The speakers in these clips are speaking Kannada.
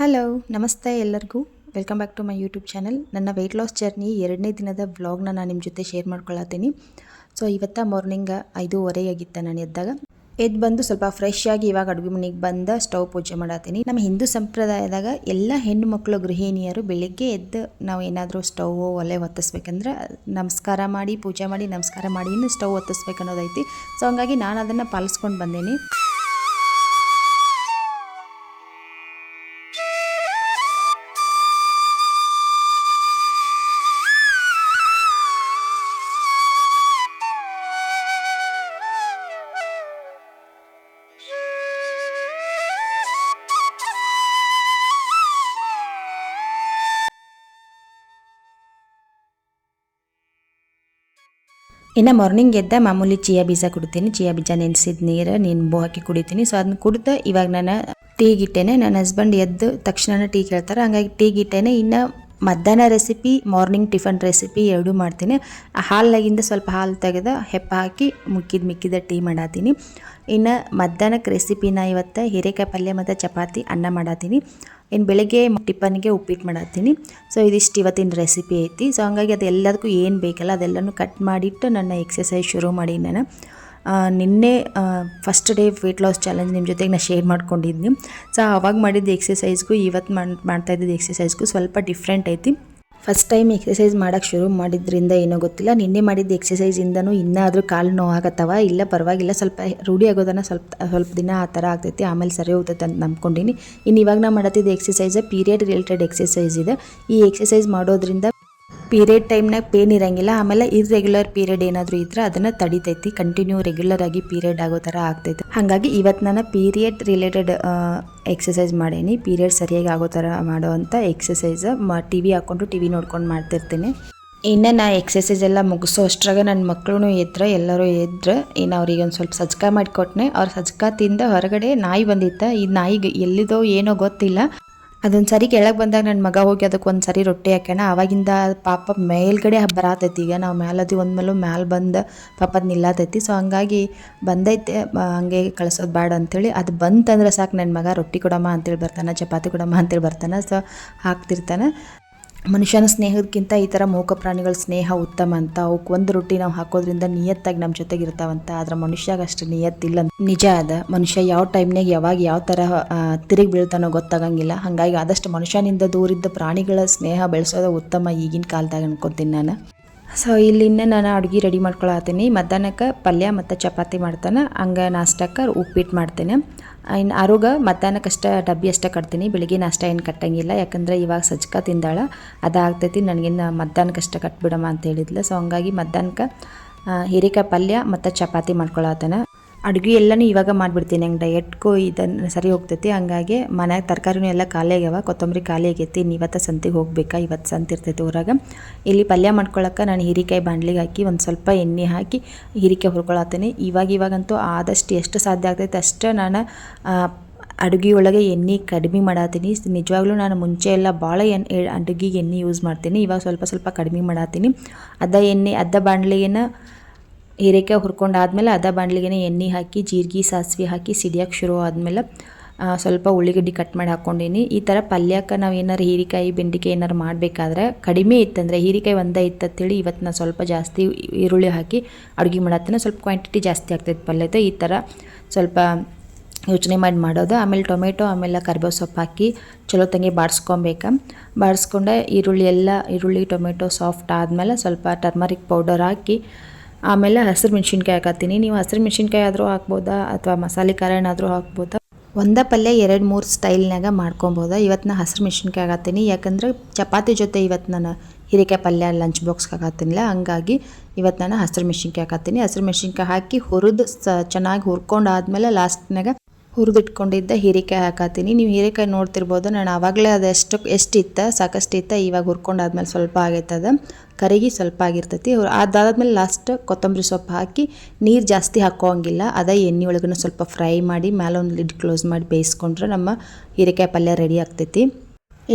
ಹಲೋ ನಮಸ್ತೆ ಎಲ್ಲರಿಗೂ. Welcome back to my YouTube channel ನನ್ನ ವೆಯ್ಟ್ ಲಾಸ್ ಜರ್ನಿ ಎರಡನೇ ದಿನದ ವ್ಲಾಗ್ನ ನಾನು ನಿಮ್ಮ ಜೊತೆ ಶೇರ್ ಮಾಡ್ಕೊಳತ್ತೀನಿ. ಸೊ ಇವತ್ತ ಮಾರ್ನಿಂಗ್ ಐದೂವರೆ ಆಗಿತ್ತು ನಾನು ಎದ್ದಾಗ. ಎದ್ದು ಬಂದು ಸ್ವಲ್ಪ ಫ್ರೆಶ್ ಆಗಿ ಇವಾಗ ಅಡುಗೆ ಮನೆಗೆ ಬಂದ ಸ್ಟವ್ ಪೂಜೆ ಮಾಡತ್ತೀನಿ ನಮ್ಮ ಹಿಂದೂ ಸಂಪ್ರದಾಯದಾಗ ಎಲ್ಲ ಹೆಣ್ಣು ಮಕ್ಕಳು ಗೃಹಿಣಿಯರು ಬೆಳಿಗ್ಗೆ ಎದ್ದು ನಾವು ಏನಾದರೂ ಸ್ಟವ್ ಒಲೆ ಒತ್ತಿಸ್ಬೇಕಂದ್ರೆ ನಮಸ್ಕಾರ ಮಾಡಿ, ಪೂಜೆ ಮಾಡಿ, ನಮಸ್ಕಾರ ಮಾಡಿ ಸ್ಟವ್ ಒತ್ತಿಸ್ಬೇಕು ಅನ್ನೋದೈತಿ ಸೊ ಹಂಗಾಗಿ ನಾನು ಅದನ್ನು ಪಾಲಿಸ್ಕೊಂಡು ಬಂದೇನಿ. ಇನ್ನು ಮಾರ್ನಿಂಗ್ ಎದ್ದ ಮಾಮೂಲಿ ಚಿಯಾ ಬೀಜ ಕುಡಿತೀನಿ. ಚಿಯಾ ಬೀಜ ನೆನೆಸಿದ ನೀರು ನಿಂಬು ಹಾಕಿ ಕುಡಿತೀನಿ. ಸೊ ಅದನ್ನ ಕುಡ್ದು ಇವಾಗ ನಾನು ಟೀ ಗಿಟ್ಟೇನೆ ನನ್ನ ಹಸ್ಬೆಂಡ್ ಎದ್ದು ತಕ್ಷಣ ಟೀ ಕೇಳ್ತಾರೆ. ಹಂಗಾಗಿ ಟೀ ಗಿಟ್ಟೇನೆ ಇನ್ನು ಮಧ್ಯಾಹ್ನ ರೆಸಿಪಿ ಮಾರ್ನಿಂಗ್ ಟಿಫನ್ ರೆಸಿಪಿ ಎರಡೂ ಮಾಡ್ತೀನಿ. ಆ ಹಾಲಾಗಿಂದ ಸ್ವಲ್ಪ ಹಾಲು ತೆಗೆದು ಹೆಪ್ಪ ಹಾಕಿ ಮುಕ್ಕಿದ ಮಿಕ್ಕಿದ ಟೀ ಮಾಡಾತೀನಿ. ಇನ್ನು ಮಧ್ಯಾಹ್ನಕ್ಕೆ ರೆಸಿಪಿನ ಇವತ್ತು ಹೀರೆಕಾಯಿ ಪಲ್ಯ ಮತ್ತು ಚಪಾತಿ, ಅನ್ನ ಮಾಡಾತೀನಿ. ಇನ್ನು ಬೆಳಗ್ಗೆ ಟಿಫನ್ಗೆ ಉಪ್ಪಿಟ್ಟು ಮಾಡಾತೀನಿ. ಸೊ ಇದಿಷ್ಟು ಇವತ್ತಿನ ರೆಸಿಪಿ ಐತಿ. ಸೊ ಹಂಗಾಗಿ ಅದು ಎಲ್ಲದಕ್ಕೂ ಏನು ಬೇಕಲ್ಲ, ಅದೆಲ್ಲನೂ ಕಟ್ ಮಾಡಿಟ್ಟು ನನ್ನ ಎಕ್ಸಸೈಸ್ ಶುರು ಮಾಡಿ ನಾನು. ನಿನ್ನೆ first day weight loss challenge ನಿಮ್ಮ ಜೊತೆಗೆ ನಾನು ಶೇರ್ ಮಾಡ್ಕೊಂಡಿದ್ನಿ. ಸೊ ಅವಾಗ ಮಾಡಿದ್ದ ಎಕ್ಸಸೈಸ್ಗೂ ಇವತ್ತು ಮಾಡ್, ಮಾಡ್ತಾ ಇದ್ದಿದ್ದು ಎಕ್ಸಸೈಸ್ಗೂ ಸ್ವಲ್ಪ ಡಿಫ್ರೆಂಟ್ ಐತಿ. ಫಸ್ಟ್ ಟೈಮ್ ಎಕ್ಸಸೈಸ್ ಮಾಡೋಕ್ಕೆ ಶುರು ಮಾಡಿದ್ರಿಂದ ಏನೋ ಗೊತ್ತಿಲ್ಲ. ನಿನ್ನೆ ಮಾಡಿದ್ದ ಎಕ್ಸಸೈಸಿಂದನೂ ಇನ್ನೂ ಕಾಲು ನೋವಾಗತ್ತವ? ಇಲ್ಲ, ಪರವಾಗಿಲ್ಲ. ಸ್ವಲ್ಪ ರೂಢಿ ಆಗೋದನ್ನು ಸ್ವಲ್ಪ ಸ್ವಲ್ಪ ದಿನ ಆ ಥರ ಆಗ್ತೈತಿ. ಆಮೇಲೆ ಸರಿ ಹೋಗ್ತೈತೆ ಅಂತ ನಂಬ್ಕೊಂಡಿನಿ. ಇನ್ನು ಇವಾಗ ನಾ ಮಾಡತ್ತಿದ್ದ ಎಕ್ಸಸೈಸ್ ಪೀರಿಯಡ್ ರಿಲೇಟೆಡ್ ಎಕ್ಸಸೈಸ್ ಇದೆ. ಈ ಎಕ್ಸಸೈಸ್ ಮಾಡೋದ್ರಿಂದ ಪೀರಿಯಡ್ ಟೈಮ್ನಾಗ ಪೇನ್ ಇರಂಗಿಲ್ಲ, ಆಮೇಲೆ ಇರ್ರೆಗ್ಯುಲರ್ ಪೀರಿಯಡ್ ಏನಾದರೂ ಇದ್ರೆ ಅದನ್ನು ತಡಿತೈತಿ, ಕಂಟಿನ್ಯೂ ರೆಗ್ಯುಲರ್ ಆಗಿ ಪೀರಿಯಡ್ ಆಗೋ ಥರ ಆಗ್ತೈತಿ. ಹಾಗಾಗಿ ಇವತ್ತು ನಾನು ಪೀರಿಯಡ್ ರಿಲೇಟೆಡ್ ಎಕ್ಸಸೈಸ್ ಮಾಡೇನಿ, ಪೀರಿಯಡ್ ಸರಿಯಾಗಿ ಆಗೋ ಥರ ಮಾಡೋ ಅಂಥ ಎಕ್ಸಸೈಸ್ ಮ, ಟಿ ವಿ ಹಾಕ್ಕೊಂಡು ಟಿ ವಿ ನೋಡ್ಕೊಂಡು ಮಾಡ್ತಿರ್ತೀನಿ. ಇನ್ನು ನಾ ಎಕ್ಸಸೈಸ್ ಎಲ್ಲ ಮುಗಿಸೋ ಅಷ್ಟ್ರಾಗ ನನ್ನ ಮಕ್ಕಳು ಎದ್ರೆ, ಎಲ್ಲರೂ ಎದ್ರೆ, ಇನ್ನು ಅವ್ರಿಗೆ ಒಂದು ಸ್ವಲ್ಪ ಸಜ್ಕ ಮಾಡಿಕೊಟ್ನೆ, ಅವ್ರ ಸಜ್ಕ ತಿಂದ ಹೊರಗಡೆ ನಾಯಿ ಬಂದಿತ್ತ, ಈ ನಾಯಿಗೆ ಎಲ್ಲಿದೋ ಏನೋ ಗೊತ್ತಿಲ್ಲ. ಅದೊಂದು ಸರಿ ಕೆಳಗೆ ಬಂದಾಗ ನನ್ನ ಮಗ ಹೋಗಿ ಅದಕ್ಕೆ ಒಂದು ಸರಿ ರೊಟ್ಟಿ ಹಾಕೋಣ ಅವಾಗಿಂದ ಪಾಪ ಮೇಲ್ಗಡೆ ಬರತೈತಿ. ಈಗ ನಾವು ಮ್ಯಾಲದಿ ಒಂದು ಮೇಲೂ ಮ್ಯಾಲೆ ಬಂದು ಪಾಪ ಅದು ನಿಲ್ಲತೈತಿ. ಸೊ ಹಂಗಾಗಿ ಬಂದೈತೆ ಹಂಗೆ ಕಳ್ಸೋದು ಬೇಡ ಅಂಥೇಳಿ ಅದು ಬಂತಂದ್ರೆ ಸಾಕು ನನ್ನ ಮಗ ರೊಟ್ಟಿ ಕೊಡಮ್ಮ ಅಂತೇಳಿ ಬರ್ತಾನೆ, ಚಪಾತಿ ಕೊಡಮ್ಮ ಅಂತೇಳಿ ಬರ್ತಾನೆ. ಸೊ ಹಾಕ್ತಿರ್ತಾನೆ. ಮನುಷ್ಯನ ಸ್ನೇಹಕ್ಕಿಂತ ಈ ಥರ ಮೂಕ ಪ್ರಾಣಿಗಳ ಸ್ನೇಹ ಉತ್ತಮ ಅಂತ ಅವಕ್ಕೆ ಒಂದು ರೊಟ್ಟಿ ನಾವು ಹಾಕೋದ್ರಿಂದ ನಿಯತ್ತಾಗಿ ನಮ್ಮ ಜೊತೆಗೆ ಇರ್ತಾವಂತ. ಆದ್ರೆ ಮನುಷ್ಯಾಗ ಅಷ್ಟು ನಿಯತ್ತಿಲ್ಲ ನಿಜ ಅದ. ಮನುಷ್ಯ ಯಾವ ಟೈಮ್ನಾಗ ಯಾವಾಗ ಯಾವ ಥರ ತಿರುಗಿ ಬೀಳ್ತಾನೋ ಗೊತ್ತಾಗಂಗಿಲ್ಲ. ಹಾಗಾಗಿ ಆದಷ್ಟು ಮನುಷ್ಯನಿಂದ ದೂರಿದ್ದ ಪ್ರಾಣಿಗಳ ಸ್ನೇಹ ಬೆಳೆಸೋದು ಉತ್ತಮ ಈಗಿನ ಕಾಲದಾಗ ಅನ್ಕೊತೀನಿ ನಾನು. ಸೊ ಇಲ್ಲಿಂದ ನಾನು ಅಡುಗೆ ರೆಡಿ ಮಾಡ್ಕೊಳತ್ತೀನಿ. ಮಧ್ಯಾಹ್ನಕ್ಕೆ ಪಲ್ಯ ಮತ್ತು ಚಪಾತಿ ಮಾಡ್ತಾನೆ. ಹಂಗೆ ನಾಷ್ಟಕ್ಕೆ ಉಪ್ಪಿಟ್ಟು ಮಾಡ್ತೇನೆ. ಇನ್ನು ಆರುಗ ಮಧ್ಯಾಹ್ನಕ್ಕಷ್ಟೇ ಡಬ್ಬಿ ಅಷ್ಟೇ ಕಟ್ತೀನಿ, ಬೆಳಿಗ್ಗೆ ನಾಷ್ಟ ಏನು ಕಟ್ಟಂಗಿಲ್ಲ, ಯಾಕಂದರೆ ಇವಾಗ ಸಜ್ಕ ತಿಂದಾಳ, ಅದಾಗ್ತೈತಿ, ನನಗಿನ್ನು ಮಧ್ಯಾಹ್ನಕ್ಕಷ್ಟೇ ಕಟ್ಬಿಡಮ್ಮ ಅಂತ ಹೇಳಿದ್ಲು. ಸೊ ಹಂಗಾಗಿ ಮಧ್ಯಾಹ್ನಕ್ಕೆ ಹೀರೆಕಾಯಿ ಪಲ್ಯ ಮತ್ತು ಚಪಾತಿ ಮಾಡ್ಕೊಳತ್ತನ. ಅಡುಗೆ ಎಲ್ಲನೂ ಇವಾಗ ಮಾಡಿಬಿಡ್ತೀನಿ. ಹಂಗೆ ಡಯಟ್ಗೂ ಇದನ್ನು ಸರಿ ಹೋಗ್ತೈತಿ. ಹಂಗಾಗಿ ಮನ್ಯಾಗ ತರಕಾರಿನೂ ಎಲ್ಲ ಖಾಲಿ ಆಗ್ಯಾವ. ಕೊತ್ತಂಬರಿ ಖಾಲಿ ಆಗೈತಿ. ಇವತ್ತು ಸಂತಿಗೆ ಹೋಗ್ಬೇಕಾ? ಇವತ್ತು ಸಂತೆ ಇರ್ತೈತಿ ಊರಾಗ. ಇಲ್ಲಿ ಪಲ್ಯ ಮಾಡ್ಕೊಳಕ್ಕೆ ನಾನು ಹೀರಿಕಾಯಿ ಬಾಂಡ್ಲಿಗೆ ಹಾಕಿ ಒಂದು ಸ್ವಲ್ಪ ಎಣ್ಣೆ ಹಾಕಿ ಹೀರಿಕಾಯಿ ಹುರ್ಕೊಳತ್ತೀನಿ ಇವಾಗ ಇವಾಗಂತೂ ಆದಷ್ಟು ಎಷ್ಟು ಸಾಧ್ಯ ಆಗ್ತೈತೆ ಅಷ್ಟು ನಾನು ಅಡುಗೆಯೊಳಗೆ ಎಣ್ಣೆ ಕಡಿಮೆ ಮಾಡತ್ತೀನಿ ನಿಜವಾಗ್ಲೂ ನಾನು ಮುಂಚೆ ಎಲ್ಲ ಭಾಳ ಎಣ್ಣೆ ಅಡುಗೆಗೆ ಎಣ್ಣೆ ಯೂಸ್ ಮಾಡ್ತೀನಿ. ಇವಾಗ ಸ್ವಲ್ಪ ಸ್ವಲ್ಪ ಕಡಿಮೆ ಮಾಡತ್ತೀನಿ ಅದ ಎಣ್ಣೆ ಅರ್ಧ ಬಾಣಲಿಗೆನ ಹೀರೆಕಾಯಿ ಹುರ್ಕೊಂಡಾದ್ಮೇಲೆ ಅದ ಬಾಣಲಿಗೆ ಎಣ್ಣೆ ಹಾಕಿ, ಜೀರಿಗೆ, ಸಾಸಿವೆ ಹಾಕಿ ಸಿಡಿಯೋಕೆ ಶುರು ಆದಮೇಲೆ ಸ್ವಲ್ಪ ಉಳ್ಳಿಗಡ್ಡಿ ಕಟ್ ಮಾಡಿ ಹಾಕ್ಕೊಂಡಿನಿ ಈ ಥರ ಪಲ್ಯಕ್ಕೆ ನಾವು ಏನಾರು ಹೀರಿಕಾಯಿ, ಬೆಂಡಿಕಾಯಿ ಏನಾರು ಮಾಡಬೇಕಾದ್ರೆ ಕಡಿಮೆ ಇತ್ತಂದರೆ, ಹೀರಿಕಾಯಿ ಒಂದೇ ಇತ್ತಂತೇಳಿ ಇವತ್ತು ನಾನು ಸ್ವಲ್ಪ ಜಾಸ್ತಿ ಈರುಳ್ಳಿ ಹಾಕಿ ಅಡುಗೆ ಮಾಡತ್ತೇನೆ. ಸ್ವಲ್ಪ ಕ್ವಾಂಟಿಟಿ ಜಾಸ್ತಿ ಆಗ್ತೈತೆ ಪಲ್ಯದ ಈ ಥರ ಸ್ವಲ್ಪ ಯೋಚನೆ ಮಾಡಿ ಮಾಡೋದು. ಆಮೇಲೆ ಟೊಮೆಟೊ, ಆಮೇಲೆ ಕರಿಬೇವು ಸೊಪ್ಪು ಹಾಕಿ ಚಲೋ ತಂಗಿ ಬಾಡಿಸ್ಕೊಬೇಕು ಬಾಡಿಸ್ಕೊಂಡೆ ಈರುಳ್ಳಿ ಎಲ್ಲ, ಈರುಳ್ಳಿ, ಟೊಮೆಟೊ ಸಾಫ್ಟ್ ಆದಮೇಲೆ ಸ್ವಲ್ಪ ಟರ್ಮರಿಕ್ ಪೌಡರ್ ಹಾಕಿ ಆಮೇಲೆ ಹಸಿರು ಮೆಣಸಿನ್ಕಾಯಿ ಹಾಕತ್ತೀನಿ. ನೀವು ಹಸಿರು ಮೆಣಸಿನ್ಕಾಯಿ ಆದರೂ ಹಾಕ್ಬೋದಾ ಅಥವಾ ಮಸಾಲೆ ಖಾರ ಏನಾದರೂ ಹಾಕ್ಬೋದಾ? ಒಂದ ಪಲ್ಯ ಎರಡು ಮೂರು ಸ್ಟೈಲ್ನಾಗ ಮಾಡ್ಕೊಬೋದ? ಇವತ್ತು ನಾ ಹಸಿರು ಮೆಣಸಿನ್ಕಾಯಿ ಹಾಕತ್ತೀನಿ. ಯಾಕಂದ್ರೆ ಚಪಾತಿ ಜೊತೆ ಇವತ್ತು ನಾನು ಹೀರೆಕಾಯಿ ಪಲ್ಯ ಲಂಚ್ ಬಾಕ್ಸ್ಗೆ ಹಾಕತ್ತೀನಿಲ್ಲ. ಹಂಗಾಗಿ ಇವತ್ತು ನಾನು ಹಸಿರು ಮೆಣಸಿನ್ಕಾಯಿ ಹಾಕತ್ತೀನಿ. ಹಸಿರು ಮೆಣಸಿನ್ಕಾಯಿ ಹಾಕಿ ಹುರಿದು ಸ ಚೆನ್ನಾಗಿ ಹುರ್ಕೊಂಡು ಆದಮೇಲೆ ಲಾಸ್ಟ್ನಾಗ ಹುರಿದಿಟ್ಕೊಂಡಿದ್ದ ಹೀರೆಕಾಯಿ ಹಾಕತ್ತೀನಿ. ನೀವು ಹೀರೆಕಾಯಿ ನೋಡ್ತಿರ್ಬೋದು. ನಾನು ಆವಾಗಲೇ ಅದು ಎಷ್ಟು, ಎಷ್ಟಿತ್ತ, ಸಾಕಷ್ಟು ಇತ್ತ ಇವಾಗ ಹುರ್ಕೊಂಡಾದ್ಮೇಲೆ ಸ್ವಲ್ಪ ಆಗೈತದ ಕರಿಗಿ ಸ್ವಲ್ಪ ಆಗಿರ್ತೈತಿ. ಅದಾದಮೇಲೆ ಲಾಸ್ಟ್ ಕೊತ್ತಂಬರಿ ಸೊಪ್ಪು ಹಾಕಿ ನೀರು ಜಾಸ್ತಿ ಹಾಕೋಂಗಿಲ್ಲ. ಅದೇ ಎಣ್ಣೆ ಒಳಗನ ಸ್ವಲ್ಪ ಫ್ರೈ ಮಾಡಿ ಮೇಲೆ ಒಂದು ಲಿಡ್ ಕ್ಲೋಸ್ ಮಾಡಿ ಬೇಯಿಸ್ಕೊಂಡ್ರೆ ನಮ್ಮ ಹೀರೆಕಾಯಿ ಪಲ್ಯ ರೆಡಿ ಆಗ್ತೈತಿ.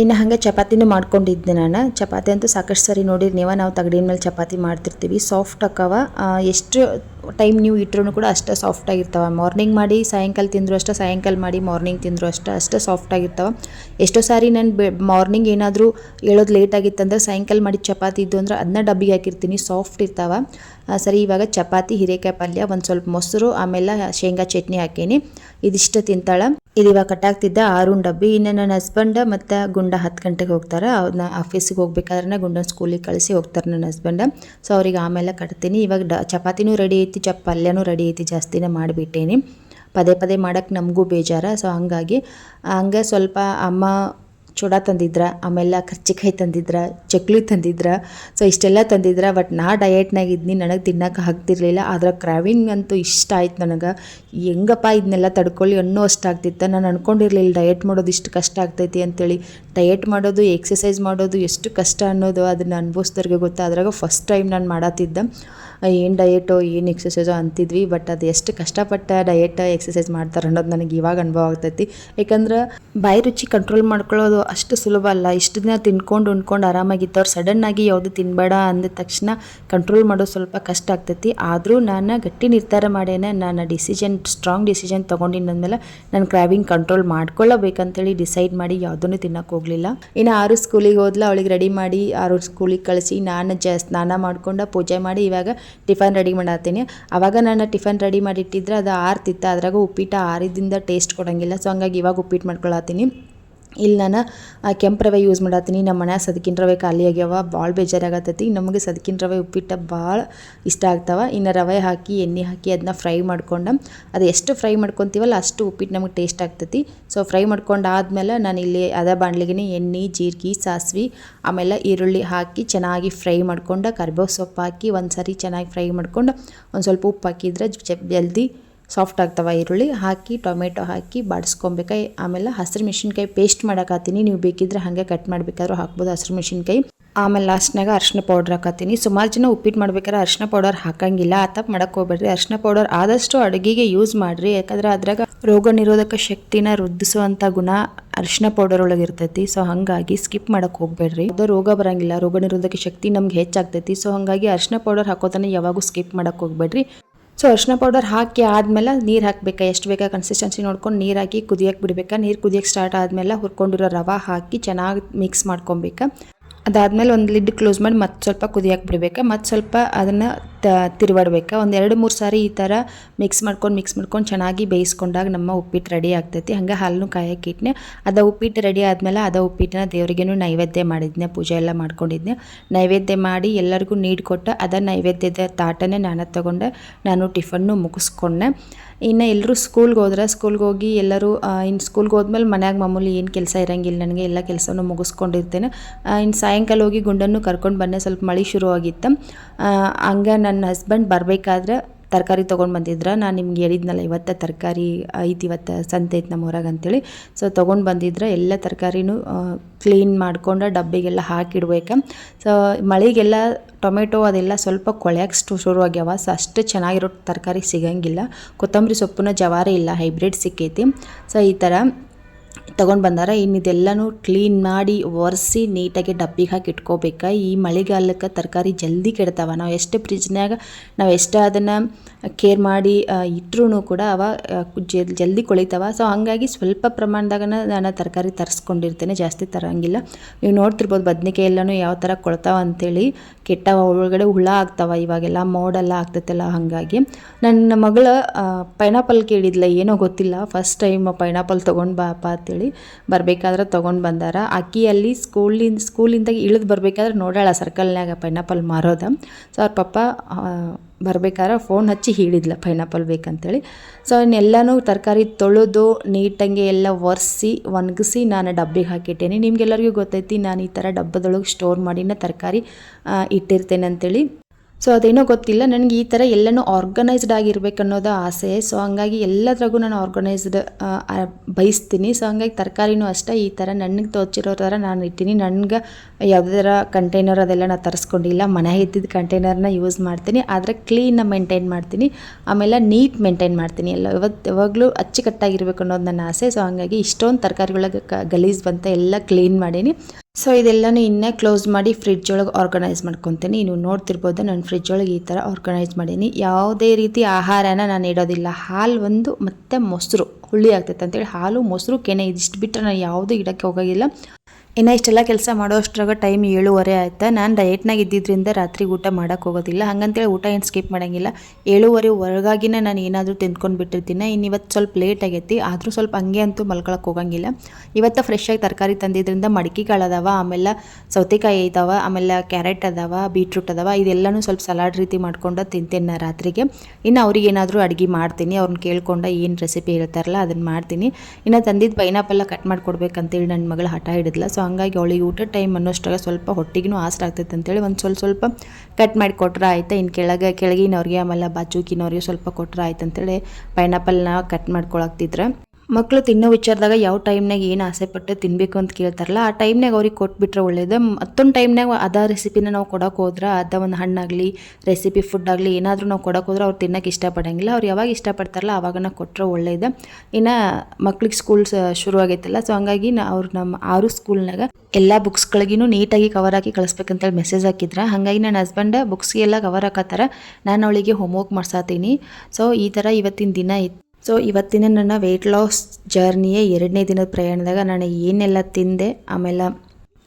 ಇನ್ನು ಹಾಗೆ ಚಪಾತಿನೂ ಮಾಡ್ಕೊಂಡಿದ್ದೆ ನಾನು. ಚಪಾತಿ ಅಂತೂ ಸಾಕಷ್ಟು ಸರಿ ನೋಡಿರಿ, ನೀವು ನಾವು ತಗಡಿನ ಮೇಲೆ ಚಪಾತಿ ಮಾಡ್ತಿರ್ತೀವಿ. ಸಾಫ್ಟ್ ಅಕ್ಕವ. ಎಷ್ಟು ಟೈಮ್ ನೀವು ಇಟ್ಟರು ಕೂಡ ಅಷ್ಟೇ ಸಾಫ್ಟಾಗಿರ್ತಾವೆ ಮಾರ್ನಿಂಗ್ ಮಾಡಿ ಸಾಯಂಕಾಲ ತಿಂದರೂ ಅಷ್ಟೇ, ಸಾಯಂಕಾಲ ಮಾಡಿ ಮಾರ್ನಿಂಗ್ ತಿಂದರೂ ಅಷ್ಟೇ ಅಷ್ಟೇ ಸಾಫ್ಟಾಗಿರ್ತಾವೆ ಎಷ್ಟೋ ಸಾರಿ ನಾನು ಬೆ ಮಾರ್ನಿಂಗ್ ಏನಾದರೂ ಹೇಳೋದು ಲೇಟ್ ಆಗಿತ್ತಂದ್ರೆ ಸಾಯಂಕಾಲ ಮಾಡಿ ಚಪಾತಿ ಇದ್ದು ಅಂದ್ರೆ ಅದನ್ನ ಡಬ್ಬಿಗೆ ಹಾಕಿರ್ತೀನಿ. ಸಾಫ್ಟ್ ಇರ್ತಾವೆ. ಸರಿ, ಇವಾಗ ಚಪಾತಿ, ಹೀರೆಕಾಯಿ ಪಲ್ಯ, ಒಂದು ಸ್ವಲ್ಪ ಮೊಸರು, ಆಮೇಲೆ ಶೇಂಗಾ ಚಟ್ನಿ ಹಾಕೀನಿ. ಇದಿಷ್ಟು ತಿಂತಾಳೆ. ಇದು ಇವಾಗ ಕಟ್ಟಾಗ್ತಿದ್ದೆ ಆರುನ್ ಡಬ್ಬಿ ಇನ್ನು ನನ್ನ ಹಸ್ಬೆಂಡ್ ಮತ್ತು ಗುಂಡ ಹತ್ತು ಗಂಟೆಗೆ ಹೋಗ್ತಾರೆ ಅವ್ರನ್ನ ಆಫೀಸಿಗೆ ಹೋಗ್ಬೇಕಾದ್ರೆ ಗುಂಡನ ಸ್ಕೂಲಿಗೆ ಕಳಿಸಿ ಹೋಗ್ತಾರೆ ನನ್ನ ಹಸ್ಬೆಂಡ್ ಸೊ ಅವ್ರಿಗೆ ಆಮೇಲೆ ಕಟ್ತೀನಿ. ಇವಾಗ ಡ, ಚಪಾತಿನೂ ರೆಡಿ ಐತಿ ಚಪ್ ಪಲ್ಯನೂ ರೆಡಿ ಐತಿ, ಜಾಸ್ತಿನೇ ಮಾಡಿಬಿಟ್ಟೇನಿ. ಪದೇ ಪದೇ ಮಾಡೋಕ್ಕೆ ನಮಗೂ ಬೇಜಾರ. ಸೊ ಹಂಗಾಗಿ, ಹಂಗೆ ಸ್ವಲ್ಪ ಅಮ್ಮ ಚೂಡ ತಂದಿದ್ರ, ಆಮೇಲೆ ಕರ್ಚಿಕಾಯಿ ತಂದಿದ್ರ, ಚಕ್ಲಿ ತಂದಿದ್ರ. ಸೊ ಇಷ್ಟೆಲ್ಲ ತಂದಿದ್ರ ಬಟ್ ನಾ ಡಯೆಟ್ನಾಗ ಇದ್ನಿ, ನನಗೆ ತಿನ್ನಕ್ಕೆ ಆಗ್ತಿರ್ಲಿಲ್ಲ. ಆದ್ರೆ ಕ್ರಾವಿಂಗ್ ಅಂತೂ ಇಷ್ಟ ಆಯ್ತು ನನಗೆ. ಹೆಂಗಪ್ಪ ಇದನ್ನೆಲ್ಲ ತಡ್ಕೊಳ್ಳಿ ಅನ್ನೋ ಅಷ್ಟು ಆಗ್ತಿತ್ತು. ನಾನು ಅನ್ಕೊಂಡಿರ್ಲಿಲ್ಲ ಡಯಟ್ ಮಾಡೋದು ಇಷ್ಟು ಕಷ್ಟ ಆಗ್ತೈತಿ ಅಂತೇಳಿ. ಡಯಟ್ ಮಾಡೋದು ಎಕ್ಸಸೈಸ್ ಮಾಡೋದು ಎಷ್ಟು ಕಷ್ಟ ಅನ್ನೋದು ಅದನ್ನು ಅನುಭವಿಸ್ದವ್ರಿಗೆ ಗೊತ್ತಾದ್ರಾಗ ಫಸ್ಟ್ ಟೈಮ್ ನಾನು ಮಾಡತ್ತಿದ್ದೆ ಏನು ಡಯಟೋ ಏನು ಎಕ್ಸಸೈಸೋ ಅಂತಿದ್ವಿ ಬಟ್ ಅದು ಎಷ್ಟು ಕಷ್ಟಪಟ್ಟ ಡಯಟ್ ಎಕ್ಸಸೈಸ್ ಮಾಡ್ತಾರೆ ಅನ್ನೋದು ನನಗೆ ಇವಾಗ ಅನುಭವ ಆಗ್ತೈತಿ. ಯಾಕಂದ್ರೆ ಬಾಯಿ ರುಚಿ ಕಂಟ್ರೋಲ್ ಮಾಡ್ಕೊಳ್ಳೋದು ಅಷ್ಟು ಸುಲಭ ಅಲ್ಲ. ಇಷ್ಟು ದಿನ ತಿನ್ಕೊಂಡು, ಉಣ್ಕೊಂಡು ಆರಾಮಾಗಿದ್ದವ್ರು ಸಡನ್ನಾಗಿ ಯಾವುದು ತಿನ್ಬೇಡ ಅಂದ ತಕ್ಷಣ ಕಂಟ್ರೋಲ್ ಮಾಡೋದು ಸ್ವಲ್ಪ ಕಷ್ಟ ಆಗ್ತೈತಿ. ಆದರೂ ನಾನು ಗಟ್ಟಿ ನಿರ್ಧಾರ ಮಾಡೇನೆ ನಾನು ಡಿಸಿಷನ್ ಸ್ಟ್ರಾಂಗ್ ಡಿಸಿಷನ್ ತೊಗೊಂಡಿನ ಅಂದಮೇಲೆ ನಾನು ಕ್ರಾವಿಂಗ್ ಕಂಟ್ರೋಲ್ ಮಾಡ್ಕೊಳ್ಳಬೇಕಂತೇಳಿ ಡಿಸೈಡ್ ಮಾಡಿ ಯಾವುದನ್ನು ತಿನ್ನಕ್ಕೆ ಹೋಗಲಿಲ್ಲ. ಇನ್ನು ಆರು ಸ್ಕೂಲಿಗೆ ಹೋದ್ಲ, ಅವಳಿಗೆ ರೆಡಿ ಮಾಡಿ, ಆರು ಸ್ಕೂಲಿಗೆ ಕಳಿಸಿ, ನಾನು ಜ ಸ್ನಾನ ಮಾಡ್ಕೊಂಡು ಪೂಜೆ ಮಾಡಿ ಇವಾಗ ಟಿಫನ್ ರೆಡಿ ಮಾಡತ್ತೀನಿ. ಅವಾಗ ನಾನು ಟಿಫನ್ ರೆಡಿ ಮಾಡಿ ಇಟ್ಟಿದ್ರೆ ಅದು ಆರ್ತಿತ್ತು. ಅದ್ರಾಗ ಉಪ್ಪಿಟ್ಟು ಆರಿದಿಂದ ಟೇಸ್ಟ್ ಕೊಡೋಂಗಿಲ್ಲ. ಸೊ ಹಂಗಾಗಿ ಇವಾಗ ಉಪ್ಪಿಟ್ಟು ಮಾಡ್ಕೊಳತ್ತೀನಿ. ಇಲ್ಲಿ ನಾನು ಆ ಕೆಂಪು ರವೆ ಯೂಸ್ ಮಾಡತ್ತೀನಿ ನಮ್ಮ ಮನ್ಯಾಗ ಸದಕಿನ ರವೆ ಖಾಲಿ ಆಗ್ಯಾವ, ಭಾಳ ಬೇಜಾರಾಗತ್ತೈತಿ. ನಮಗೆ ಸದಕಿನ ರವೆ ಉಪ್ಪಿಟ್ಟು ಭಾಳ ಇಷ್ಟ ಆಗ್ತಾವ. ಇನ್ನು ರವೆ ಹಾಕಿ, ಎಣ್ಣೆ ಹಾಕಿ ಅದನ್ನ ಫ್ರೈ ಮಾಡ್ಕೊಂಡು, ಅದು ಎಷ್ಟು ಫ್ರೈ ಮಾಡ್ಕೊತೀವಲ್ಲ ಅಷ್ಟು ಉಪ್ಪಿಟ್ಟು ನಮಗೆ ಟೇಸ್ಟ್ ಆಗ್ತೈತಿ. ಸೊ, ಫ್ರೈ ಮಾಡ್ಕೊಂಡು ಆದಮೇಲೆ ನಾನು ಇಲ್ಲಿ ಅದ ಬಾಣಲಿಗೆ ಎಣ್ಣೆ, ಜೀರಿಗೆ, ಸಾಸಿವೆ, ಆಮೇಲೆ ಈರುಳ್ಳಿ ಹಾಕಿ ಚೆನ್ನಾಗಿ ಫ್ರೈ ಮಾಡ್ಕೊಂಡು, ಕರ್ಬೇವು ಸೊಪ್ಪು ಹಾಕಿ ಒಂದು ಸರಿ ಚೆನ್ನಾಗಿ ಫ್ರೈ ಮಾಡ್ಕೊಂಡು, ಒಂದು ಸ್ವಲ್ಪ ಉಪ್ಪು ಹಾಕಿದ್ರೆ ಜಲ್ದಿ ಸಾಫ್ಟ್ ಆಗ್ತಾವ ಈರುಳ್ಳಿ, ಹಾಕಿ, ಟೊಮೆಟೊ ಹಾಕಿ ಬಾಡಿಸ್ಕೊಬೇಕಾಯಿ ಆಮೇಲೆ ಹಸಿರು ಮೆಣಸಿನ್ಕಾಯಿ ಪೇಸ್ಟ್ ಮಾಡಾಕತ್ತೀನಿ. ನೀವು ಬೇಕಿದ್ರೆ ಹಾಗೆ ಕಟ್ ಮಾಡಬೇಕಾದ್ರೂ ಹಾಕ್ಬೋದು ಹಸಿರು ಮೆಣಸಿನ್ಕಾಯಿ. ಆಮೇಲೆ ಲಾಸ್ಟ್ನಾಗ ಅರ್ಶಿನ ಪೌಡ್ರ್ ಹಾಕತ್ತೀನಿ. ಸುಮಾರು ಜನ ಉಪ್ಪಿಟ್ಟು ಮಾಡ್ಬೇಕಾದ್ರೆ ಅರ್ಶಿನ ಪೌಡರ್ ಹಾಕಂಗಿಲ್ಲ. ಆ ತಪ್ಪು ಮಾಡಕ್ಕೆ ಹೋಗ್ಬೇಡ್ರಿ. ಅರ್ಶಿನ ಪೌಡರ್ ಆದಷ್ಟು ಅಡುಗೆಗೆ ಯೂಸ್ ಮಾಡಿರಿ. ಯಾಕಂದ್ರೆ ಅದ್ರಾಗ ರೋಗ ನಿರೋಧಕ ಶಕ್ತಿನ ವೃದ್ಧಿಸುವಂಥ ಗುಣ ಅರಿಶಿನ ಪೌಡರ್ ಒಳಗೆ ಇರ್ತೈತಿ. ಸೊ ಹಾಗಾಗಿ ಸ್ಕಿಪ್ ಮಾಡಕ್ಕೆ ಹೋಗ್ಬೇಡ್ರಿ. ಅದು ರೋಗ ಬರಂಗಿಲ್ಲ. ರೋಗ ನಿರೋಧಕ ಶಕ್ತಿ ನಮ್ಗೆ ಹೆಚ್ಚಾಗ್ತೈತಿ. ಸೊ ಹಾಗಾಗಿ ಅರಿಶಿನ ಪೌಡರ್ ಹಾಕೋತಾನೆ ಯಾವಾಗೂ ಸ್ಕಿಪ್ ಮಾಡಕ್ಕೆ ಹೋಗ್ಬೇಡ್ರಿ. ಸೊ ಅರಿಶಿನ ಪೌಡರ್ ಹಾಕಿ ಆದಮೇಲೆ ನೀರು ಹಾಕಬೇಕಾ? ಎಷ್ಟು ಬೇಕಾ ಕನ್ಸಿಸ್ಟೆನ್ಸಿ ನೋಡ್ಕೊಂಡು ನೀರು ಹಾಕಿ ಕುದಿಯಕ್ಕೆ ಬಿಡಬೇಕಾ? ನೀರು ಕುದಿಯಕ್ಕೆ ಸ್ಟಾರ್ಟ್ ಆದಮೇಲೆ ಹುರ್ಕೊಂಡಿರೋ ರವೆ ಹಾಕಿ ಚೆನ್ನಾಗಿ ಮಿಕ್ಸ್ ಮಾಡ್ಕೊಬೇಕಾ? ಅದಾದಮೇಲೆ ಒಂದು ಲಿಡ್ ಕ್ಲೋಸ್ ಮಾಡಿ ಮತ್ತೆ ಸ್ವಲ್ಪ ಕುದಿಯಕ್ಕೆ ಬಿಡಬೇಕಾ? ಮತ್ತು ಸ್ವಲ್ಪ ಅದನ್ನು ತಿರುವಾಡ್ಬೇಕಾ? ಒಂದು ಎರಡು ಮೂರು ಸಾರಿ ಈ ಥರ ಮಿಕ್ಸ್ ಮಾಡ್ಕೊಂಡು ಮಿಕ್ಸ್ ಮಾಡ್ಕೊಂಡು ಚೆನ್ನಾಗಿ ಬೇಯಿಸ್ಕೊಂಡಾಗ ನಮ್ಮ ಉಪ್ಪಿಟ್ಟು ರೆಡಿ ಆಗ್ತೈತಿ. ಹಂಗೆ ಹಾಲನ್ನು ಕಾಯಕ್ಕೆ ಇಟ್ನೆ, ಅದ ಉಪ್ಪಿಟ್ಟು ರೆಡಿ ಆದಮೇಲೆ ಅದ ಉಪ್ಪಿಟ್ಟನ್ನ ದೇವರಿಗೇನು ನೈವೇದ್ಯ ಮಾಡಿದ್ನೆ, ಪೂಜೆ ಎಲ್ಲ ಮಾಡ್ಕೊಂಡಿದ್ನೆ. ನೈವೇದ್ಯ ಮಾಡಿ ಎಲ್ಲರಿಗೂ ನೀಡ್ಕೊಟ್ಟು ಅದ ನೈವೇದ್ಯದ ತಾಟನೇ ನಾನು ತಗೊಂಡೆ ನಾನು ಟಿಫನ್ನು ಮುಗಿಸ್ಕೊಂಡೆ. ಇನ್ನು ಎಲ್ಲರೂ ಸ್ಕೂಲ್ಗೆ ಹೋದ್ರೆ ಸ್ಕೂಲ್ಗೆ ಹೋಗಿ ಎಲ್ಲರೂ ಇನ್ನು ಸ್ಕೂಲ್ಗೆ ಹೋದ್ಮೇಲೆ ಮನ್ಯಾಗ ಮಾಮೂಲಿ ಏನು ಕೆಲಸ ಇರಂಗಿಲ್ಲ ನನಗೆ, ಎಲ್ಲ ಕೆಲಸನೂ ಮುಗಿಸ್ಕೊಂಡಿರ್ತೇನೆ. ಇನ್ನು ಸಾಯಂಕಾಲ ಹೋಗಿ ಗುಂಡನ್ನು ಕರ್ಕೊಂಡು ಬಂದೆ, ಸ್ವಲ್ಪ ಮಳೆ ಶುರು ಆಗಿತ್ತು ಹಂಗೆ ನನ್ನ ಹಸ್ಬೆಂಡ್ ಬರಬೇಕಾದ್ರೆ ತರಕಾರಿ ತೊಗೊಂಡು ಬಂದಿದ್ರೆ. ನಾನು ನಿಮ್ಗೆ ಹೇಳಿದ್ನಲ್ಲ, ಇವತ್ತು ತರಕಾರಿ ಐತಿ ಇವತ್ತು ಸಂತೆ ಐತೆ ನಮ್ಮ ಹೊರಗೆ ಅಂತೇಳಿ. ಸೊ ತೊಗೊಂಡು ಬಂದಿದ್ರೆ. ಎಲ್ಲ ತರಕಾರಿನೂ ಕ್ಲೀನ್ ಮಾಡ್ಕೊಂಡು ಡಬ್ಬಿಗೆಲ್ಲ ಹಾಕಿಡ್ಬೇಕು. ಸೊ ಮಳೆಗೆಲ್ಲ, ಟೊಮೆಟೊ ಅದೆಲ್ಲ ಸ್ವಲ್ಪ ಕೊಳೆಯಕ್ಕೆ ಸ್ಟು ಶುರು ಆಗ್ಯಾವ ಸೊ ಅಷ್ಟು ಚೆನ್ನಾಗಿರೋ ತರಕಾರಿ ಸಿಗಂಗಿಲ್ಲ. ಕೊತ್ತಂಬರಿ ಸೊಪ್ಪುನ ಜವಾರಿ ಇಲ್ಲ, ಹೈಬ್ರಿಡ್ ಸಿಕ್ಕೈತಿ. ಸೊ ಈ ಥರ ತೊಗೊಂಡು ಬಂದಾರ. ಇನ್ನು ಇದೆಲ್ಲನೂ ಕ್ಲೀನ್ ಮಾಡಿ ಒರೆಸಿ ನೀಟಾಗಿ ಡಬ್ಬಿಗೆ ಹಾಕಿ ಇಟ್ಕೋಬೇಕು. ಈ ಮಳೆಗಾಲಕ್ಕೆ ತರಕಾರಿ ಜಲ್ದಿ ಕೆಡ್ತಾವ. ನಾವು ಎಷ್ಟು ಫ್ರಿಜ್ನಾಗ ನಾವು ಎಷ್ಟು ಅದನ್ನು ಕೇರ್ ಮಾಡಿ ಇಟ್ಟರೂ ಕೂಡ ಅವ ಜಲ್, ಜಲ್ದಿ ಕೊಳಿತಾವ. ಸೊ ಹಾಗಾಗಿ ಸ್ವಲ್ಪ ಪ್ರಮಾಣದಾಗ ನಾನು ತರಕಾರಿ ತರಿಸ್ಕೊಂಡಿರ್ತೇನೆ. ಜಾಸ್ತಿ ತರಂಗಿಲ್ಲ. ನೀವು ನೋಡ್ತಿರ್ಬೋದು ಬದ್ನಿಕಾಯಿ ಎಲ್ಲನೂ ಯಾವ ಥರ ಕೊಳ್ತಾವ ಅಂತೇಳಿ ಕೆಟ್ಟವ. ಒಳಗಡೆ ಹುಳ ಆಗ್ತಾವ. ಇವಾಗೆಲ್ಲ ಮೋಡೆಲ್ಲ ಆಗ್ತೈತಲ್ಲ ಹಾಗಾಗಿ. ನನ್ನ ಮಗಳು ಪೈನಾಪಲ್ ಕೇಳಿದ್ಲ. ಏನೋ ಗೊತ್ತಿಲ್ಲ. ಫಸ್ಟ್ ಟೈಮ್ ಪೈನಾಪಲ್ ತೊಗೊಂಡು ಬಾಪ ಅಂತೇಳಿ ಬರಬೇಕಾದ್ರೆ ತೊಗೊಂಡು ಬಂದಾರ. ಅಕ್ಕಿಯಲ್ಲಿ ಸ್ಕೂಲಿಂದ ಸ್ಕೂಲಿಂದ ಇಳಿದು ಬರಬೇಕಾದ್ರೆ ನೋಡಾಳ ಸರ್ಕಲ್ನಾಗ ಪೈನಾಪಲ್ ಮಾರೋದ. ಸೊ ಅವ್ರ ಪಪ್ಪ ಬರ್ಬೇಕಾದ್ರೆ ಫೋನ್ ಹಚ್ಚಿ ಹೇಳಿದ್ಲ ಪೈನಾಪಲ್ ಬೇಕಂತೇಳಿ. ಸೊ ಇನ್ನೆಲ್ಲನೂ ತರಕಾರಿ ತೊಳೆದು ನೀಟಂಗೆ ಎಲ್ಲ ಒರೆಸಿ, ಒಣಗಿಸಿ ನಾನು ಡಬ್ಬಿಗೆ ಹಾಕಿಟ್ಟೇನೆ. ನಿಮ್ಗೆಲ್ಲರಿಗೂ ಗೊತ್ತೈತಿ, ನಾನು ಈ ಥರ ಡಬ್ಬದೊಳಗೆ ಸ್ಟೋರ್ ಮಾಡಿನ ತರಕಾರಿ ಇಟ್ಟಿರ್ತೇನೆ ಅಂತೇಳಿ ಸೊ ಅದೇನೋ ಗೊತ್ತಿಲ್ಲ. ನನಗೆ ಈ ಥರ ಎಲ್ಲನೂ ಆರ್ಗನೈಸ್ಡ್ ಆಗಿರ್ಬೇಕು ಅನ್ನೋದು ಆಸೆ. ಸೊ ಹಂಗಾಗಿ ಎಲ್ಲದ್ರಾಗೂ ನಾನು ಆರ್ಗನೈಸ್ಡ್ ಬಯಸ್ತೀನಿ. ಸೊ ಹಂಗಾಗಿ ತರಕಾರಿನೂ ಅಷ್ಟೇ ಈ ಥರ ನನಗೆ ತೋಚಿರೋ ಥರ ನಾನು ಇಟ್ಟೀನಿ. ನನಗೆ ಯಾವುದಾರ ಕಂಟೈನರ್ ಅದೆಲ್ಲ ನಾನು ತರಿಸ್ಕೊಂಡಿಲ್ಲ. ಮನೆ ಇದ್ದಿದ್ದ ಕಂಟೈನರ್ನ ಯೂಸ್ ಮಾಡ್ತೀನಿ. ಆದರೆ ಕ್ಲೀನ ಮೇಂಟೈನ್ ಮಾಡ್ತೀನಿ. ಆಮೇಲೆ ನೀಟ್ ಮೇಂಟೈನ್ ಮಾಡ್ತೀನಿ. ಎಲ್ಲ ಇವತ್ತು ಯಾವಾಗಲೂ ಅಚ್ಚುಕಟ್ಟಾಗಿರ್ಬೇಕು ಅನ್ನೋದು ನನ್ನ ಆಸೆ. ಸೊ ಹಂಗಾಗಿ ಇಷ್ಟೊಂದು ತರಕಾರಿಗಳಿಗೆ ಕ ಗಲೀಜು ಬಂತ ಎಲ್ಲ ಕ್ಲೀನ್ ಮಾಡೀನಿ. ಸೊ ಇದೆಲ್ಲನೂ ಇನ್ನೇ ಕ್ಲೋಸ್ ಮಾಡಿ ಫ್ರಿಡ್ಜ್ ಒಳಗೆ ಆರ್ಗನೈಸ್ ಮಾಡ್ಕೊತೀನಿ. ನೀವು ನೋಡ್ತಿರ್ಬೋದು ನಾನು ಫ್ರಿಡ್ಜ್ ಒಳಗೆ ಈ ಥರ ಆರ್ಗನೈಸ್ ಮಾಡೀನಿ. ಯಾವುದೇ ರೀತಿ ಆಹಾರನ ನಾನು ಇಡೋದಿಲ್ಲ. ಹಾಲು ಒಂದು ಮತ್ತು ಮೊಸರು, ಹುಳಿ ಆಗ್ತೈತೆ ಅಂತೇಳಿ ಹಾಲು, ಮೊಸರು, ಕೆನೆ ಇದಿಷ್ಟು ಬಿಟ್ಟರೆ ನಾನು ಯಾವುದೂ ಇಡೋಕ್ಕೆ ಹೋಗೋಗಿಲ್ಲ ಇನ್ನು ಇಷ್ಟೆಲ್ಲ ಕೆಲಸ ಮಾಡೋ ಅಷ್ಟ್ರಾಗ ಟೈಮ್ ಏಳುವರೆ ಆಯ್ತಾ? ನಾನು ಡಯೆಟ್ನಾಗ ಇದ್ದಿದ್ದರಿಂದ ರಾತ್ರಿ ಊಟ ಮಾಡೋಕೆ ಹೋಗೋದಿಲ್ಲ. ಹಂಗಂತೇಳಿ ಊಟ ಏನು ಸ್ಕಿಪ್ ಮಾಡೋಂಗಿಲ್ಲ. ಏಳುವರೆ ಹೊರಗಾಗಿನೇ ನಾನು ಏನಾದರೂ ತಿಂದ್ಕೊಂಡು ಬಿಟ್ಟಿರ್ತೀನಿ. ಇನ್ನು ಇವತ್ತು ಸ್ವಲ್ಪ ಲೇಟ್ ಆಗೈತಿ. ಆದರೂ ಸ್ವಲ್ಪ ಹಂಗೆ ಅಂತೂ ಮಲ್ಕೊಳಕ್ಕೆ ಹೋಗಂಗಿಲ್ಲ. ಇವತ್ತು ಫ್ರೆಶ್ ಆಗಿ ತರಕಾರಿ ತಂದಿದ್ದರಿಂದ ಅದಾವ, ಆಮೇಲೆ ಸೌತೆಕಾಯಿ ಇದಾವ ಆಮೇಲೆ ಕ್ಯಾರೆಟ್ ಅದಾವ ಬೀಟ್ರೂಟ್ ಅದಾವ, ಇದೆಲ್ಲನೂ ಸ್ವಲ್ಪ ಸಲಾಡ್ ರೀತಿ ಮಾಡ್ಕೊಂಡು ತಿಂತೇನೆ ನಾ ರಾತ್ರಿಗೆ. ಇನ್ನು ಅವ್ರಿಗೆ ಏನಾದರೂ ಅಡುಗೆ ಮಾಡ್ತೀನಿ. ಅವ್ರನ್ನ ಕೇಳ್ಕೊಂಡು ಏನು ರೆಸಿಪಿ ಹೇಳ್ತಾರಲ್ಲ ಅದನ್ನು ಮಾಡ್ತೀನಿ. ಇನ್ನು ತಂದಿದ್ದು ಪೈನಾಪಲ್ಲ ಕಟ್ ಮಾಡಿಕೊಡ್ಬೇಕಂತೇಳಿ ನನ್ನ ಮಗಳು ಹಠ ಹಿಡಿದ್ಲ. ಸೊ ಹಂಗಾಗಿ ಅವಳಿಗೆ ಊಟ ಟೈಮ್ ಅನ್ನೋಷ್ಟಾಗ ಸ್ವಲ್ಪ ಹೊಟ್ಟಿಗೂ ಆಸ್ಟ್ ಆಗ್ತೈತೆ ಅಂತೇಳಿ ಒಂದು ಸ್ವಲ್ಪ ಸ್ವಲ್ಪ ಕಟ್ ಮಾಡಿ ಕೊಟ್ರೆ ಆಯ್ತಾ? ಇನ್ನು ಕೆಳಗೆ, ಕೆಳಗಿನವ್ರಿಗೆ, ಆಮೇಲೆ ಬಾಜುಕಿನವ್ರಿಗೆ ಸ್ವಲ್ಪ ಕೊಟ್ರೆ ಆಯ್ತು ಅಂತೇಳಿ ಪೈನಾಪಲ್ನ ಕಟ್ ಮಾಡ್ಕೊಳಕ್ತಿದ್ರೆ. ಮಕ್ಕಳು ತಿನ್ನೋ ವಿಚಾರದಾಗ ಯಾವ ಟೈಮ್ನಾಗ ಏನು ಆಸೆ ಪಟ್ಟು ತಿನ್ನಬೇಕು ಅಂತ ಕೇಳ್ತಾರಲ್ಲ, ಆ ಟೈಮ್ನಾಗ ಅವ್ರಿಗೆ ಕೊಟ್ಬಿಟ್ರೆ ಒಳ್ಳೆಯದು ಮತ್ತೊಂದು ಟೈಮ್ನಾಗ ಅದ ರೆಸಿಪಿನ ನಾವು ಕೊಡೋಕೆ ಹೋದ್ರೆ ಅದ ಒಂದು ಹಣ್ಣಾಗಲಿ, ರೆಸಿಪಿ ಫುಡ್ ಆಗಲಿ ಏನಾದರೂ ನಾವು ಕೊಡೋಕೆ ಹೋದ್ರೆ ಅವ್ರು ತಿನ್ನೋಕೆ ಇಷ್ಟಪಡಂಗಿಲ್ಲ. ಅವ್ರು ಯಾವಾಗ ಇಷ್ಟಪಡ್ತಾರಲ್ಲ ಅವಾಗನ ಕೊಟ್ಟರೆ ಒಳ್ಳೆಯದು ಇನ್ನು ಮಕ್ಳಿಗೆ ಸ್ಕೂಲ್ ಶುರು ಆಗೈತಲ್ಲ ಸೊ ಹಂಗಾಗಿ ನಾ ಅವ್ರು ನಮ್ಮ ಆರು ಸ್ಕೂಲ್ನಾಗ ಎಲ್ಲ ಬುಕ್ಸ್ಗಳಿಗೂ ನೀಟಾಗಿ ಕವರ್ ಹಾಕಿ ಕಳಿಸ್ಬೇಕಂತೇಳಿ ಮೆಸೇಜ್ ಹಾಕಿದ್ರೆ. ಹಾಗಾಗಿ ನನ್ನ ಹಸ್ಬೆಂಡ್ ಬುಕ್ಸ್ಗೆಲ್ಲ ಕವರ್ ಹಾಕತ್ತಾರ. ನಾನು ಅವಳಿಗೆ ಹೋಮ್ವರ್ಕ್ ಮಾಡ್ಸಾತೀನಿ. ಸೊ ಈ ಥರ ಇವತ್ತಿನ ದಿನ ಇತ್ತು. ಸೊ ಇವತ್ತಿನ ನನ್ನ ವೆಯ್ಟ್ ಲಾಸ್ ಜರ್ನಿಯೇ ಎರಡನೇ ದಿನದ ಪ್ರಯಾಣದಾಗ ನಾನು ಏನೆಲ್ಲ ತಿಂದೆ, ಆಮೇಲೆ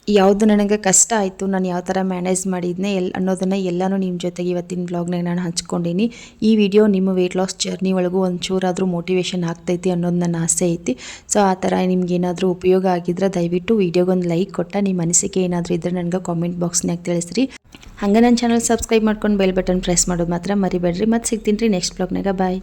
ಯಾವುದು ನನಗೆ ಕಷ್ಟ ಆಯಿತು, ನಾನು ಯಾವ ಥರ ಮ್ಯಾನೇಜ್ ಮಾಡಿದ್ನೆ ಎಲ್, ಅನ್ನೋದನ್ನು ಎಲ್ಲನೂ ನಿಮ್ಮ ಜೊತೆಗೆ ಇವತ್ತಿನ ಬ್ಲಾಗ್ನಾಗ ನಾನು ಹಂಚ್ಕೊಂಡೀನಿ. ಈ ವಿಡಿಯೋ ನಿಮ್ಮ ವೆಯ್ಟ್ ಲಾಸ್ ಜರ್ನಿ ಒಳಗೂ ಒಂಚೂರಾದರೂ ಮೋಟಿವೇಶನ್ ಆಗ್ತೈತಿ ಅನ್ನೋದು ನನ್ನ ಆಸೆ ಐತಿ. ಸೊ ಆ ಥರ ನಿಮ್ಗೆ ಏನಾದರೂ ಉಪಯೋಗ ಆಗಿದ್ರೆ ದಯವಿಟ್ಟು ವಿಡಿಯೋಗೊಂದು ಲೈಕ್ ಕೊಟ್ಟ ನಿಮ್ಮ ಅನಿಸಿಕೆ ಏನಾದರೂ ಇದ್ದರೆ ನನಗೆ ಕಾಮೆಂಟ್ ಬಾಕ್ಸ್ನಾಗ ತಿಳಿಸ್ರಿ. ಹಂಗೆ ನನ್ನ ಚಾನಲ್ ಸಬ್ಸ್ಕ್ರೈಬ್ ಮಾಡ್ಕೊಂಡು ಬೆಲ್ ಬಟನ್ ಪ್ರೆಸ್ ಮಾಡೋದು ಮಾತ್ರ ಮರಿಬೇಡ್ರಿ. ಮತ್ತು ಸಿಗ್ತೀನಿ ರೀ ನೆಕ್ಸ್ಟ್ ಬ್ಲಾಗ್ನಾಗ ಬಾಯ್